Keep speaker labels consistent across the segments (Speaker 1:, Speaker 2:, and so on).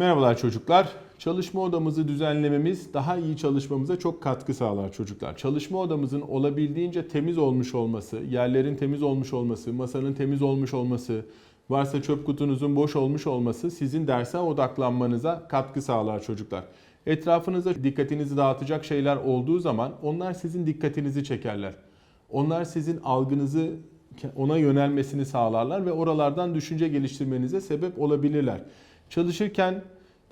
Speaker 1: Merhabalar çocuklar. Çalışma odamızı düzenlememiz daha iyi çalışmamıza çok katkı sağlar çocuklar. Çalışma odamızın olabildiğince temiz olmuş olması, yerlerin temiz olmuş olması, masanın temiz olmuş olması, varsa çöp kutunuzun boş olmuş olması sizin derse odaklanmanıza katkı sağlar çocuklar. Etrafınıza dikkatinizi dağıtacak şeyler olduğu zaman onlar sizin dikkatinizi çekerler. Onlar sizin algınızı ona yönelmesini sağlarlar ve oralardan düşünce geliştirmenize sebep olabilirler. Çalışırken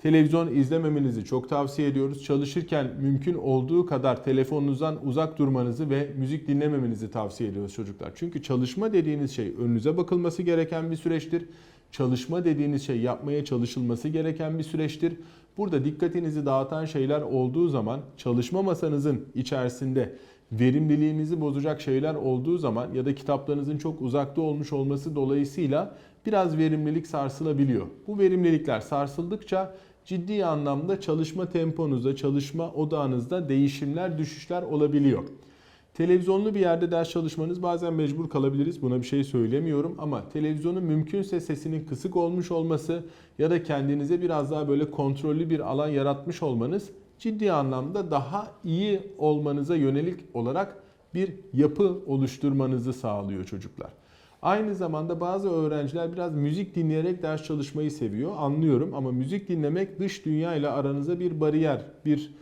Speaker 1: televizyon izlememenizi çok tavsiye ediyoruz. Çalışırken mümkün olduğu kadar telefonunuzdan uzak durmanızı ve müzik dinlememenizi tavsiye ediyoruz çocuklar. Çünkü çalışma dediğiniz şey önünüze bakılması gereken bir süreçtir. Çalışma dediğiniz şey yapmaya çalışılması gereken bir süreçtir. Burada dikkatinizi dağıtan şeyler olduğu zaman çalışma masanızın içerisinde verimliliğinizi bozacak şeyler olduğu zaman ya da kitaplarınızın çok uzakta olmuş olması dolayısıyla biraz verimlilik sarsılabiliyor. Bu verimlilikler sarsıldıkça ciddi anlamda çalışma temponuzda, çalışma odağınızda değişimler, düşüşler olabiliyor. Televizyonlu bir yerde ders çalışmanız bazen mecbur kalabiliriz. Buna bir şey söylemiyorum ama televizyonun mümkünse sesinin kısık olmuş olması ya da kendinize biraz daha böyle kontrollü bir alan yaratmış olmanız ciddi anlamda daha iyi olmanıza yönelik olarak bir yapı oluşturmanızı sağlıyor çocuklar. Aynı zamanda bazı öğrenciler biraz müzik dinleyerek ders çalışmayı seviyor. Anlıyorum ama müzik dinlemek dış dünya ile aranıza bir bariyer, bir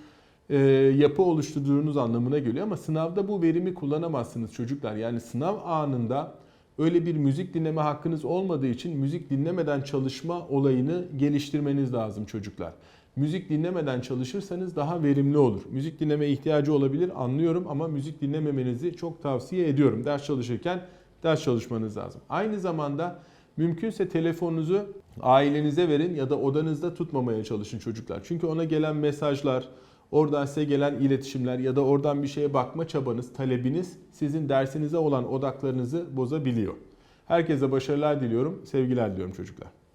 Speaker 1: e, yapı oluşturduğunuz anlamına geliyor. Ama sınavda bu verimi kullanamazsınız çocuklar. Yani sınav anında öyle bir müzik dinleme hakkınız olmadığı için müzik dinlemeden çalışma olayını geliştirmeniz lazım çocuklar. Müzik dinlemeden çalışırsanız daha verimli olur. Müzik dinleme ihtiyacı olabilir anlıyorum ama müzik dinlememenizi çok tavsiye ediyorum. Ders çalışırken ders çalışmanız lazım. Aynı zamanda mümkünse telefonunuzu ailenize verin ya da odanızda tutmamaya çalışın çocuklar. Çünkü ona gelen mesajlar, oradan size gelen iletişimler ya da oradan bir şeye bakma çabanız, talebiniz sizin dersinize olan odaklarınızı bozabiliyor. Herkese başarılar diliyorum, sevgiler diliyorum çocuklar.